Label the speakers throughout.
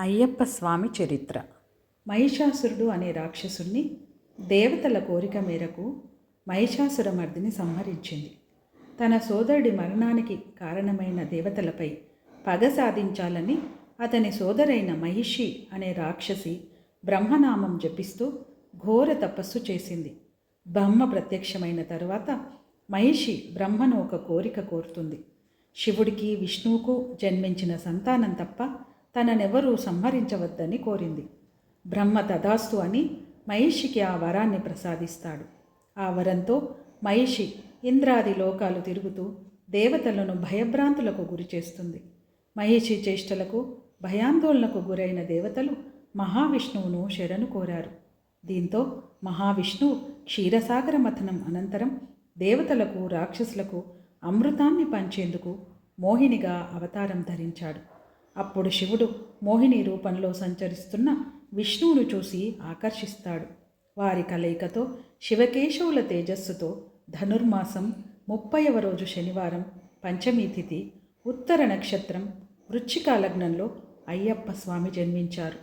Speaker 1: అయ్యప్ప స్వామి చరిత్ర. మహిషాసురుడు అనే రాక్షసుణ్ణి దేవతల కోరిక మేరకు మహిషాసురమర్దిని సంహరించింది. తన సోదరుడి మరణానికి కారణమైన దేవతలపై పగ సాధించాలని అతని సోదరైన మహిషి అనే రాక్షసి బ్రహ్మనామం జపిస్తూ ఘోర తపస్సు చేసింది. బ్రహ్మ ప్రత్యక్షమైన తరువాత మహిషి బ్రహ్మను ఒక కోరిక కోరుతుంది. శివుడికి విష్ణువుకు జన్మించిన సంతానం తప్ప తననెవరూ సంహరించవద్దని కోరింది. బ్రహ్మ తదాస్తు అని మహిషికి ఆ వరాన్ని ప్రసాదిస్తాడు. ఆ వరంతో మహిషి ఇంద్రాది లోకాలు తిరుగుతూ దేవతలను భయభ్రాంతులకు గురి చేస్తుంది. మహిషి చేష్టలకు భయాందోళనకు గురైన దేవతలు మహావిష్ణువును శరణు కోరారు. దీంతో మహావిష్ణువు క్షీరసాగర మథనం అనంతరం దేవతలకు రాక్షసులకు అమృతాన్ని పంచేందుకు మోహినిగా అవతారం ధరించాడు. అప్పుడు శివుడు మోహిని రూపంలో సంచరిస్తున్న విష్ణువును చూసి ఆకర్షిస్తాడు. వారి కలయికతో శివకేశవుల తేజస్సుతో ధనుర్మాసం ముప్పైవ రోజు శనివారం పంచమీ తిథి ఉత్తర నక్షత్రం వృచ్చిక లగ్నంలో అయ్యప్ప స్వామి జన్మించారు.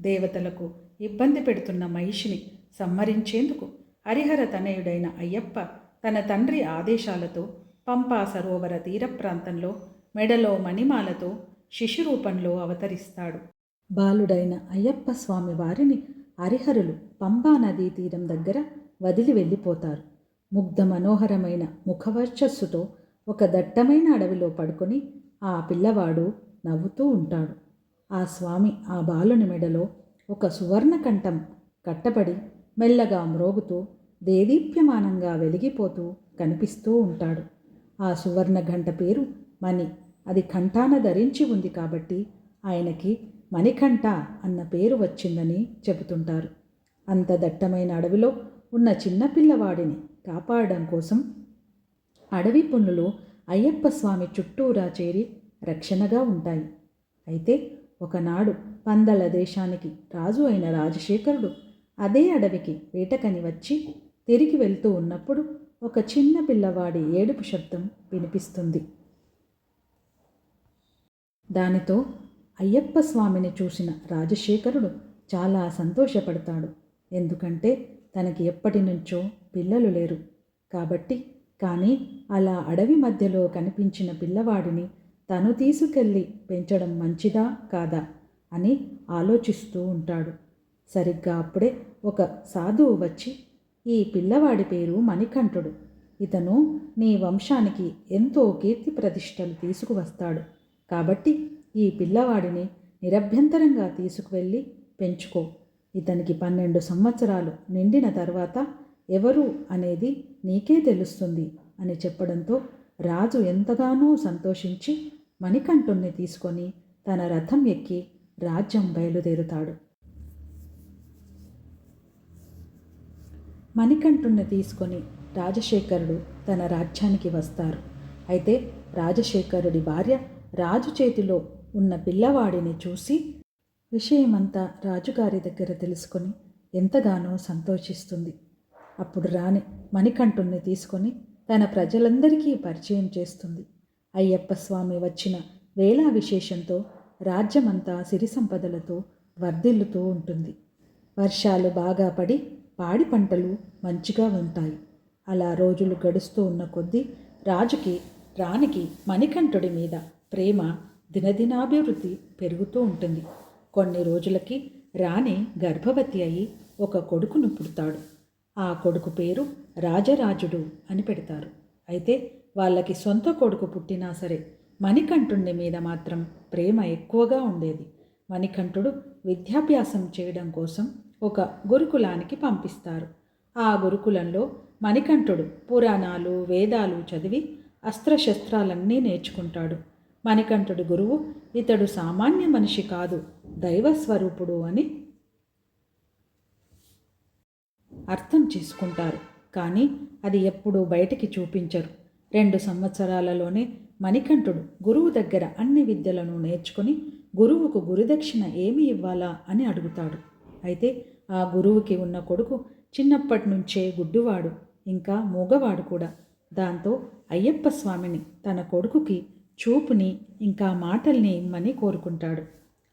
Speaker 1: దేవతలకు ఇబ్బంది పెడుతున్న మహిషిని సంహరించేందుకు హరిహర తనయుడైన అయ్యప్ప తన తండ్రి ఆదేశాలతో పంపా సరోవర తీర ప్రాంతంలో మెడలో మణిమాలతో శిశురూపంలో అవతరిస్తాడు. బాలుడైన అయ్యప్ప స్వామి వారిని హరిహరులు పంబా నదీ తీరం దగ్గర వదిలి వెళ్ళిపోతారు. ముగ్ధ మనోహరమైన ముఖవర్చస్సుతో ఒక దట్టమైన అడవిలో పడుకొని ఆ పిల్లవాడు నవ్వుతూ ఉంటాడు. ఆ స్వామి ఆ బాలుని మెడలో ఒక సువర్ణకంఠం కట్టబడి మెల్లగా మ్రోగుతూ దేదీప్యమానంగా వెలిగిపోతూ కనిపిస్తూ ఉంటాడు. ఆ సువర్ణ గంట పేరు మణి. అది కంఠాన ధరించి ఉంది కాబట్టి ఆయనకి మణికంఠ అన్న పేరు వచ్చిందని చెబుతుంటారు. అంత దట్టమైన అడవిలో ఉన్న చిన్నపిల్లవాడిని కాపాడడం కోసం అడవి పున్నులు అయ్యప్ప స్వామి చుట్టూరా చేరి రక్షణగా ఉంటాయి. అయితే ఒకనాడు పందల దేశానికి రాజు అయిన రాజశేఖరుడు అదే అడవికి వేటకని వచ్చి తిరిగి వెళ్తూ ఉన్నప్పుడు ఒక చిన్న పిల్లవాడి ఏడుపు శబ్దం వినిపిస్తుంది. దానితో అయ్యప్ప స్వామిని చూసిన రాజశేఖరుడు చాలా సంతోషపడతాడు. ఎందుకంటే తనకి ఎప్పటి నుంచో పిల్లలు లేరు. కాబట్టి కానీ అలా అడవి మధ్యలో కనిపించిన పిల్లవాడిని తను తీసుకెళ్ళి పెంచడం మంచిదా కాదా అని ఆలోచిస్తూ ఉంటాడు. సరిగ్గా అప్పుడే ఒక సాధువు వచ్చి ఈ పిల్లవాడి పేరు మణికంఠుడు. ఇతను నీ వంశానికి ఎంతో కీర్తి ప్రతిష్టలు తీసుకువస్తాడు. కాబట్టి ఈ పిల్లవాడిని నిరభ్యంతరంగా తీసుకువెళ్ళి పెంచుకో. ఇతనికి పన్నెండు సంవత్సరాలు నిండిన తర్వాత ఎవరు అనేది నీకే తెలుస్తుంది అని చెప్పడంతో రాజు ఎంతగానో సంతోషించి మణికంఠుణ్ణి తీసుకొని తన రథం ఎక్కి రాజ్యం బయలుదేరుతాడు. మణికంఠుణ్ణి తీసుకొని రాజశేఖరుడు తన రాజ్యానికి వస్తారు. అయితే రాజశేఖరుడి భార్య రాజు చేతిలో ఉన్న పిల్లవాడిని చూసి విషయమంతా రాజుగారి దగ్గర తెలుసుకొని ఎంతగానో సంతోషిస్తుంది. అప్పుడు రాణి మణికంఠుణ్ణి తీసుకొని తన ప్రజలందరికీ పరిచయం చేస్తుంది. అయ్యప్ప స్వామి వచ్చిన వేళా విశేషంతో రాజ్యమంతా సిరి సంపదలతో వర్ధిల్లుతూ ఉంటుంది. వర్షాలు బాగా పడి పాడి పంటలు మంచిగా ఉంటాయి. అలా రోజులు గడుస్తూ ఉన్న కొద్దీ రాజుకి రాణికి మణికంఠుడి మీద ప్రేమ దినదినాభివృద్ధి పెరుగుతూ ఉంటుంది. కొన్ని రోజులకి రాణి గర్భవతి అయి ఒక కొడుకును పుడతాడు. ఆ కొడుకు పేరు రాజరాజుడు అని పెడతారు. అయితే వాళ్ళకి సొంత కొడుకు పుట్టినా సరే మణికంఠుణ్ణి మీద మాత్రం ప్రేమ ఎక్కువగా ఉండేది. మణికంఠుడు విద్యాభ్యాసం చేయడం కోసం ఒక గురుకులానికి పంపిస్తారు. ఆ గురుకులంలో మణికంఠుడు పురాణాలు వేదాలు చదివి అస్త్రశస్త్రాలన్నీ నేర్చుకుంటాడు. మణికంఠుడు గురువు ఇతడు సామాన్య మనిషి కాదు దైవస్వరూపుడు అని అర్థం చేసుకుంటారు. కానీ అది ఎప్పుడూ బయటికి చూపించరు. రెండు సంవత్సరాలలోనే మణికంఠుడు గురువు దగ్గర అన్ని విద్యలను నేర్చుకుని గురువుకు గురుదక్షిణ ఏమి ఇవ్వాలా అని అడుగుతాడు. అయితే ఆ గురువుకి ఉన్న కొడుకు చిన్నప్పటి నుంచే గుడ్డివాడు ఇంకా మూగవాడు కూడా. దాంతో అయ్యప్ప స్వామిని తన కొడుకుకి చూపుని ఇంకా మాటల్ని ఇమ్మని కోరుకుంటాడు.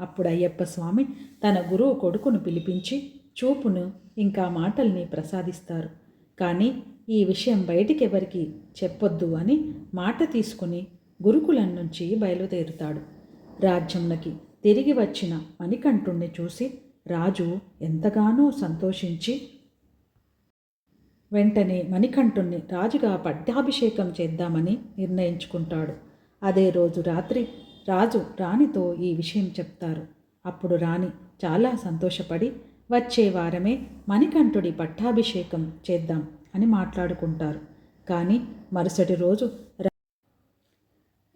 Speaker 1: అప్పుడు అయ్యప్ప స్వామి తన గురువు కొడుకును పిలిపించి చూపును ఇంకా మాటల్ని ప్రసాదిస్తారు. కానీ ఈ విషయం బయటికి ఎవరికి చెప్పొద్దు అని మాట తీసుకుని గురుకులం నుంచి బయలుదేరుతాడు. రాజ్యంలోకి తిరిగి వచ్చిన మణికంఠుణ్ణి చూసి రాజు ఎంతగానో సంతోషించి వెంటనే మణికంఠుణ్ణి రాజుగా పట్టాభిషేకం చేద్దామని నిర్ణయించుకుంటాడు. అదే రోజు రాత్రి రాజు రాణితో ఈ విషయం చెప్తారు. అప్పుడు రాణి చాలా సంతోషపడి వచ్చే వారమే మణికంఠుడి పట్టాభిషేకం చేద్దాం అని మాట్లాడుకుంటారు. కానీ మరుసటి రోజు రా-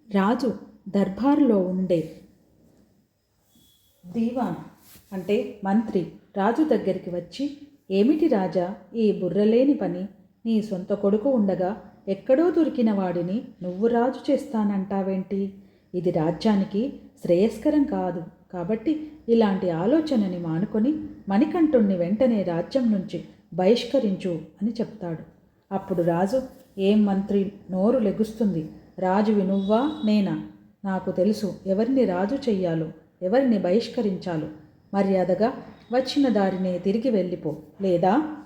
Speaker 1: రాజు దర్బారులో ఉండే దీవాన్ అంటే మంత్రి రాజు దగ్గరికి వచ్చి ఏమిటి రాజా ఈ బుర్రలేని పని? నీ సొంత కొడుకు ఉండగా ఎక్కడో దొరికిన వాడిని నువ్వు రాజు చేస్తానంటావేంటి? ఇది రాజ్యానికి శ్రేయస్కరం కాదు. కాబట్టి ఇలాంటి ఆలోచనని మానుకొని మణికంఠుణ్ణి వెంటనే రాజ్యం నుంచి బహిష్కరించు అని చెప్తాడు. అప్పుడు రాజు ఏం మంత్రి నోరు లెగుస్తుంది. రాజువి నువ్వా నేనా? నాకు తెలుసు ఎవరిని రాజు చెయ్యాలో ఎవరిని బహిష్కరించాలో. మర్యాదగా వచ్చిన దారినే తిరిగి వెళ్ళిపో లేదా?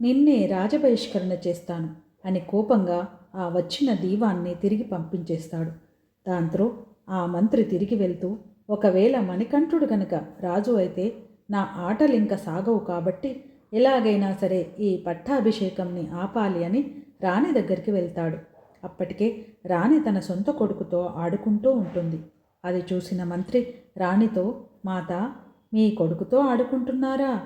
Speaker 1: నిన్నే రాజబహిష్కరణ చేస్తాను. అని కోపంగా ఆ వచ్చిన దీవాన్ని తిరిగి పంపించేస్తాడు. దాంతో ఆ మంత్రి తిరిగి వెళ్తూ ఒకవేళ మణికంఠుడు గనక రాజు అయితే నా ఆటలింక సాగవు కాబట్టి ఎలాగైనా సరే ఈ పట్టాభిషేకంని ఆపాలి అని రాణి దగ్గరికి వెళ్తాడు. అప్పటికే రాణి తన సొంత కొడుకుతో ఆడుకుంటూ ఉంటుంది. అది చూసిన మంత్రి రాణితో మాత మీ కొడుకుతో ఆడుకుంటున్నారా?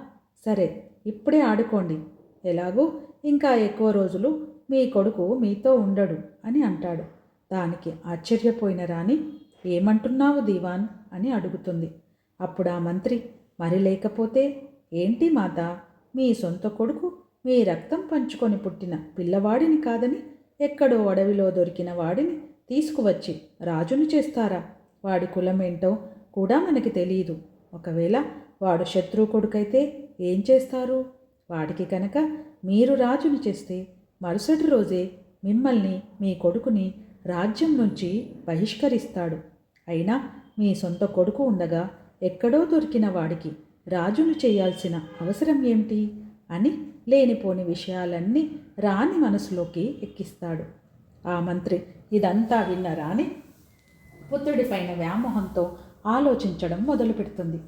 Speaker 1: సరే ఇప్పుడే ఆడుకోండి. ఎలాగూ ఇంకా ఎక్కువ రోజులు మీ కొడుకు మీతో ఉండడు అని అంటాడు. దానికి ఆశ్చర్యపోయిన రాణి ఏమంటున్నావు దీవాన్? అని అడుగుతుంది. అప్పుడు ఆ మంత్రి మరి లేకపోతే ఏంటి మాత? మీ సొంత కొడుకు మీ రక్తం పంచుకొని పుట్టిన పిల్లవాడిని కాదని ఎక్కడో అడవిలో దొరికిన వాడిని తీసుకువచ్చి రాజును చేస్తారా? వాడి కులమేంటో కూడా మనకి తెలియదు. ఒకవేళ వాడు శత్రు కొడుకైతే ఏం చేస్తారు? వాడికి కనుక మీరు రాజును చేస్తే మరుసటి రోజే మిమ్మల్ని మీ కొడుకుని రాజ్యం నుంచి బహిష్కరిస్తాడు. అయినా మీ సొంత కొడుకు ఉండగా ఎక్కడో దొరికిన వాడికి రాజును చేయాల్సిన అవసరం ఏమిటి అని లేనిపోని విషయాలన్నీ రాణి మనసులోకి ఎక్కిస్తాడు. ఆ మంత్రి ఇదంతా విన్న రాణి పుత్రుడిపైన వ్యామోహంతో ఆలోచించడం మొదలుపెడుతుంది.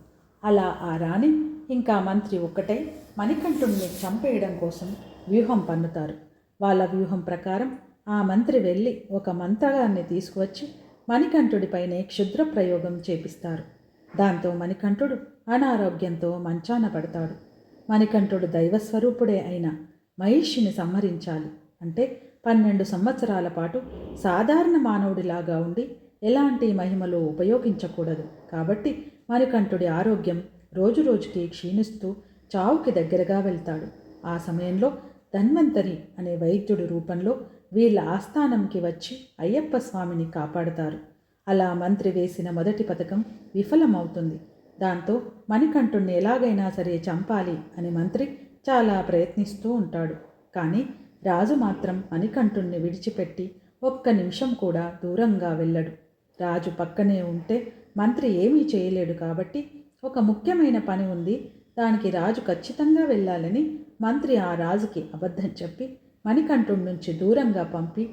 Speaker 1: అలా ఆ రాణి ఇంకా మంత్రి ఒక్కటై మణికంఠుణ్ణి చంపేయడం కోసం వ్యూహం పన్నుతారు. వాళ్ళ వ్యూహం ప్రకారం ఆ మంత్రి వెళ్ళి ఒక మంత్రగాన్ని తీసుకువచ్చి మణికంఠుడిపైనే క్షుద్ర ప్రయోగం చేపిస్తారు. దాంతో మణికంఠుడు అనారోగ్యంతో మంచాన పడతాడు. మణికంఠుడు దైవస్వరూపుడే అయిన మహిషిని సంహరించాలి అంటే పన్నెండు సంవత్సరాల పాటు సాధారణ మానవుడిలాగా ఉండి ఎలాంటి మహిమలు ఉపయోగించకూడదు. కాబట్టి మణికంఠుడి ఆరోగ్యం రోజురోజుకి క్షీణిస్తూ చావుకి దగ్గరగా వెళ్తాడు. ఆ సమయంలో ధన్వంతరి అనే వైద్యుడి రూపంలో వీళ్ళ ఆస్థానంకి వచ్చి అయ్యప్ప స్వామిని కాపాడుతారు. అలా మంత్రి వేసిన మొదటి పథకం విఫలమవుతుంది. దాంతో మణికంఠుణ్ణి ఎలాగైనా సరే చంపాలి అని మంత్రి చాలా ప్రయత్నిస్తూ ఉంటాడు. కానీ రాజు మాత్రం మణికంఠుణ్ణి విడిచిపెట్టి ఒక్క నిమిషం కూడా దూరంగా వెళ్ళడు. రాజు పక్కనే ఉంటే మంత్రి ఏమీ చేయలేడు కాబట్టి ఒక ముఖ్యమైన పని ఉంది. దానికి రాజు ఖచ్చితంగా వెళ్ళాలని మంత్రి ఆ రాజుకి అబద్ధం చెప్పి మణికంఠుడి నుంచి దూరంగా పంపి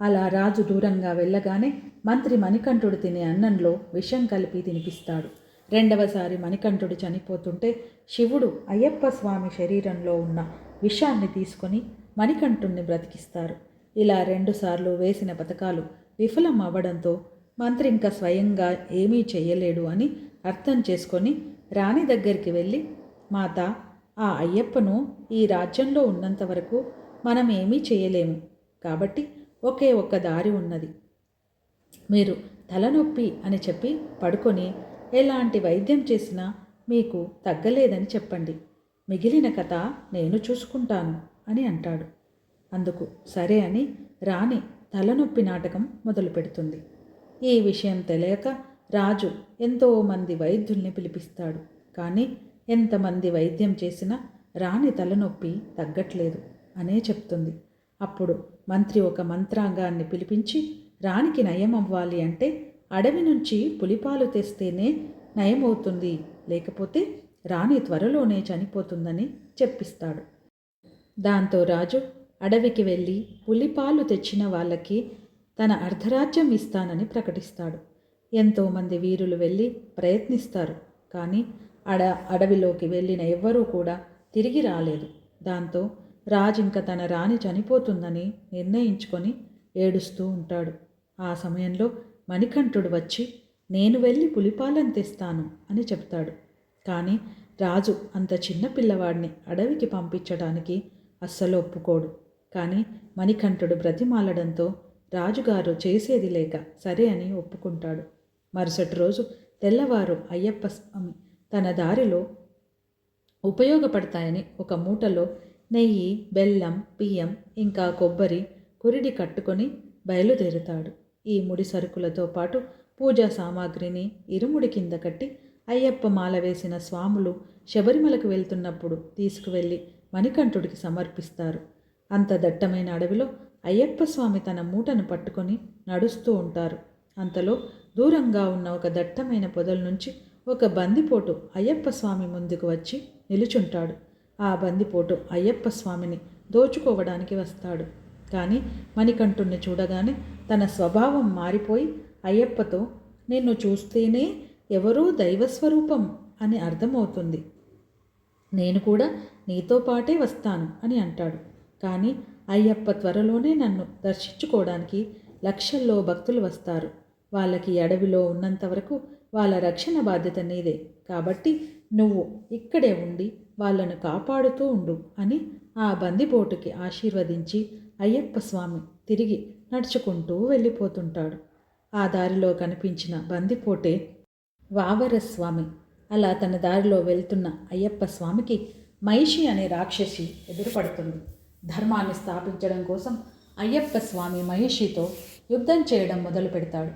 Speaker 1: అలా రాజు దూరంగా వెళ్ళగానే మంత్రి మణికంఠుడు తినే అన్నంలో విషం కలిపి తినిపిస్తాడు. రెండవసారి మణికంఠుడు చనిపోతుంటే శివుడు అయ్యప్ప స్వామి శరీరంలో ఉన్న విషాన్ని తీసుకొని మణికంఠుణ్ణి బ్రతికిస్తారు. ఇలా రెండుసార్లు వేసిన పథకాలు విఫలం అవ్వడంతో మంత్రి ఇంకా స్వయంగా ఏమీ చేయలేడు అని అర్థం చేసుకొని రాణి దగ్గరికి వెళ్ళి మాత ఆ అయ్యప్పను ఈ రాజ్యంలో ఉన్నంత వరకు మనం ఏమీ చేయలేము. కాబట్టి ఒకే ఒక్క దారి ఉన్నది. మీరు తలనొప్పి అని చెప్పి పడుకొని ఎలాంటి వైద్యం చేసినా మీకు తగ్గలేదని చెప్పండి. మిగిలిన కథ నేను చూసుకుంటాను అని అంటాడు. అందుకు సరే అని రాణి తలనొప్పి నాటకం మొదలు పెడుతుంది. ఈ విషయం తెలియక రాజు ఎంతో మంది వైద్యుల్ని పిలిపిస్తాడు. కానీ ఎంతమంది వైద్యం చేసినా రాణి తలనొప్పి తగ్గట్లేదు అనే చెప్తుంది. అప్పుడు మంత్రి ఒక మంత్రాంగాన్ని పిలిపించి రాణికి నయం అవ్వాలి అంటే అడవి నుంచి పులిపాలు తెస్తేనే నయమవుతుంది లేకపోతే రాణి త్వరలోనే చనిపోతుందని చెప్పిస్తాడు. దాంతో రాజు అడవికి వెళ్ళి పులిపాలు తెచ్చిన వాళ్ళకి తన అర్ధరాజ్యం ఇస్తానని ప్రకటిస్తాడు. ఎంతోమంది వీరులు వెళ్ళి ప్రయత్నిస్తారు కానీ అడ అడవిలోకి వెళ్ళిన ఎవ్వరూ కూడా తిరిగి రాలేదు. దాంతో రాజు ఇంక తన రాణి చనిపోతుందని నిర్ణయించుకొని ఏడుస్తూ ఉంటాడు. ఆ సమయంలో మణికంఠుడు వచ్చి నేను వెళ్ళి పులిపాలను తెస్తాను అని చెప్తాడు కానీ రాజు అంత చిన్న పిల్లవాడిని అడవికి పంపించడానికి అస్సలు ఒప్పుకోడు. కానీ మణికంఠుడు బ్రతిమాలడంతో రాజుగారు చేసేది లేక సరే అని ఒప్పుకుంటాడు. మరుసటి రోజు తెల్లవారు అయ్యప్ప స్వామి తన దారిలో ఉపయోగపడతాయని ఒక మూటలో నెయ్యి బెల్లం బియ్యం ఇంకా కొబ్బరి కురిడి కట్టుకొని బయలుదేరుతాడు. ఈ ముడి సరుకులతో పాటు పూజా సామాగ్రిని ఇరుముడి కింద కట్టి అయ్యప్ప మాల వేసిన స్వాములు శబరిమలకు వెళ్తున్నప్పుడు తీసుకువెళ్ళి మణికంఠుడికి సమర్పిస్తారు. అంత దట్టమైన అడవిలో అయ్యప్ప స్వామి తన మూటను పట్టుకొని నడుస్తూ ఉంటారు. అంతలో దూరంగా ఉన్న ఒక దట్టమైన పొదల నుంచి ఒక బందిపోటు అయ్యప్ప స్వామి ముందుకు వచ్చి నిలుచుంటాడు. ఆ బందిపోటు అయ్యప్ప స్వామిని దోచుకోవడానికి వస్తాడు. కానీ మణికంఠుణ్ణి చూడగానే తన స్వభావం మారిపోయి అయ్యప్పతో నిన్ను చూస్తేనే ఎవరూ దైవస్వరూపం అని అర్థమవుతుంది. నేను కూడా నీతో పాటే వస్తాను అని అంటాడు. కానీ అయ్యప్ప త్వరలోనే నన్ను దర్శించుకోవడానికి లక్షల్లో భక్తులు వస్తారు. వాళ్ళకి అడవిలో ఉన్నంత వరకు వాళ్ళ రక్షణ బాధ్యత నీదే. కాబట్టి నువ్వు ఇక్కడే ఉండి వాళ్ళను కాపాడుతూ ఉండు అని ఆ బందిపోటుకి ఆశీర్వదించి అయ్యప్ప స్వామి తిరిగి నడుచుకుంటూ వెళ్ళిపోతుంటాడు. ఆ దారిలో కనిపించిన బందిపోటే వావరస్వామి అలా తన దారిలో వెళ్తున్న అయ్యప్ప స్వామికి మహిషి అనే రాక్షసి ఎదురుపడుతుంది. ధర్మాన్ని స్థాపించడం కోసం అయ్యప్ప స్వామి మహిషితో యుద్ధం చేయడం మొదలు పెడతాడు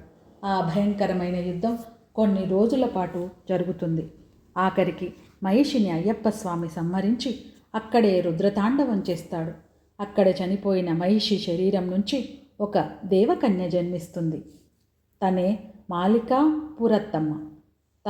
Speaker 1: ఆ భయంకరమైన యుద్ధం కొన్ని రోజుల పాటు జరుగుతుంది. ఆఖరికి మహిషిని అయ్యప్ప స్వామి సంహరించి అక్కడే రుద్రతాండవం చేస్తాడు. అక్కడ చనిపోయిన మహిషి శరీరం నుంచి ఒక దేవకన్య జన్మిస్తుంది. తనే మాలికా పురత్తమ్మ.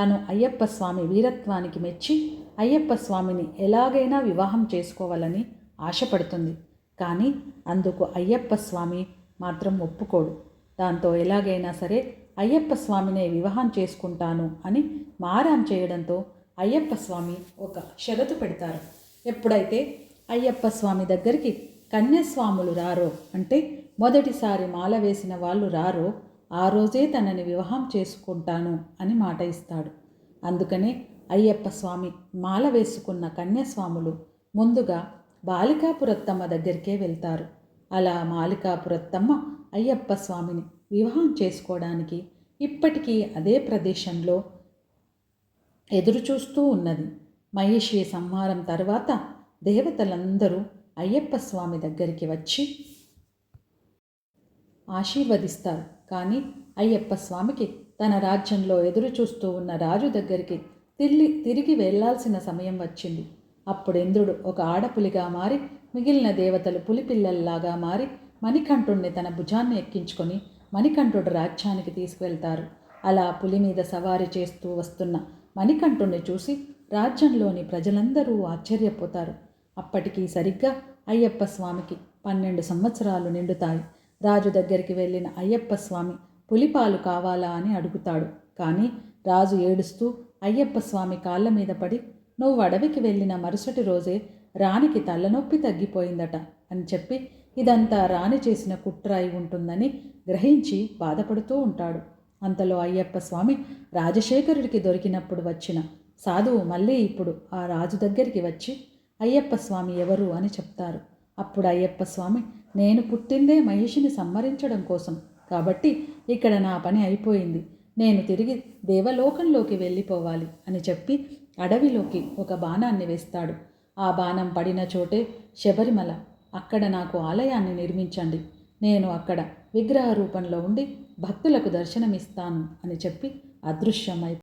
Speaker 1: తను అయ్యప్ప స్వామి వీరత్వానికి మెచ్చి అయ్యప్ప స్వామిని ఎలాగైనా వివాహం చేసుకోవాలని ఆశపడుతుంది. కానీ అందుకు అయ్యప్ప స్వామి మాత్రం ఒప్పుకోడు. దాంతో ఎలాగైనా సరే అయ్యప్ప స్వామినే వివాహం చేసుకుంటాను అని మారాం చేయడంతో అయ్యప్ప స్వామి ఒక షరతు పెడతారు. ఎప్పుడైతే అయ్యప్ప స్వామి దగ్గరికి కన్యస్వాములు రారో అంటే మొదటిసారి మాల వేసిన వాళ్ళు రారో ఆ రోజే తనని వివాహం చేసుకుంటాను అని మాట ఇస్తాడు. అందుకనే అయ్యప్ప స్వామి మాల వేసుకున్న కన్యస్వాములు ముందుగా బాలికాపురత్తమ్మ దగ్గరికే వెళ్తారు. అలా మాలికాపురత్తమ్మ అయ్యప్ప స్వామిని వివాహం చేసుకోవడానికి ఇప్పటికీ అదే ప్రదేశంలో ఎదురుచూస్తూ ఉన్నది. మహేషి సంహారం తర్వాత దేవతలందరూ అయ్యప్ప స్వామి దగ్గరికి వచ్చి ఆశీర్వదిస్తారు. కానీ అయ్యప్ప స్వామికి తన రాజ్యంలో ఎదురు చూస్తూ ఉన్న రాజు దగ్గరికి తిరిగి తిరిగి వెళ్ళాల్సిన సమయం వచ్చింది. అప్పుడు ఇంద్రుడు ఒక ఆడపులిగా మారి మిగిలిన దేవతలు పులిపిల్లల్లాగా మారి మణికంఠుణ్ణి తన భుజాన్ని ఎక్కించుకొని మణికంఠుడు రాజ్యానికి తీసుకువెళ్తారు. అలా పులి మీద సవారి చేస్తూ వస్తున్న మణికంఠుణ్ణి చూసి రాజ్యంలోని ప్రజలందరూ ఆశ్చర్యపోతారు. అప్పటికి సరిగ్గా అయ్యప్ప స్వామికి పన్నెండు సంవత్సరాలు నిండుతాయి. రాజు దగ్గరికి వెళ్ళిన అయ్యప్ప స్వామి పులిపాలు కావాలా? అని అడుగుతాడు. కానీ రాజు ఏడుస్తూ అయ్యప్ప స్వామి కాళ్ళ మీద పడి నువ్వు అడవికి వెళ్ళిన మరుసటి రోజే రాణికి తలనొప్పి తగ్గిపోయిందట అని చెప్పి ఇదంతా రాణి చేసిన కుట్ర అయి ఉంటుందని గ్రహించి బాధపడుతూ ఉంటాడు. అంతలో అయ్యప్ప స్వామి రాజశేఖరుడికి దొరికినప్పుడు వచ్చిన సాధువు మళ్ళీ ఇప్పుడు ఆ రాజు దగ్గరికి వచ్చి అయ్యప్ప స్వామి ఎవరు అని చెప్తారు. అప్పుడు అయ్యప్ప స్వామి నేను పుట్టిందే మహిషిని సంహరించడం కోసం. కాబట్టి ఇక్కడ నా పని అయిపోయింది. నేను తిరిగి దేవలోకంలోకి వెళ్ళిపోవాలి అని చెప్పి అడవిలోకి ఒక బాణాన్ని వేస్తాడు. ఆ బాణం పడిన చోటే శబరిమల అక్కడ నాకు ఆలయాన్ని నిర్మించండి. నేను అక్కడ విగ్రహ రూపంలో ఉండి భక్తులకు దర్శనమిస్తాను అని చెప్పి అదృశ్యమై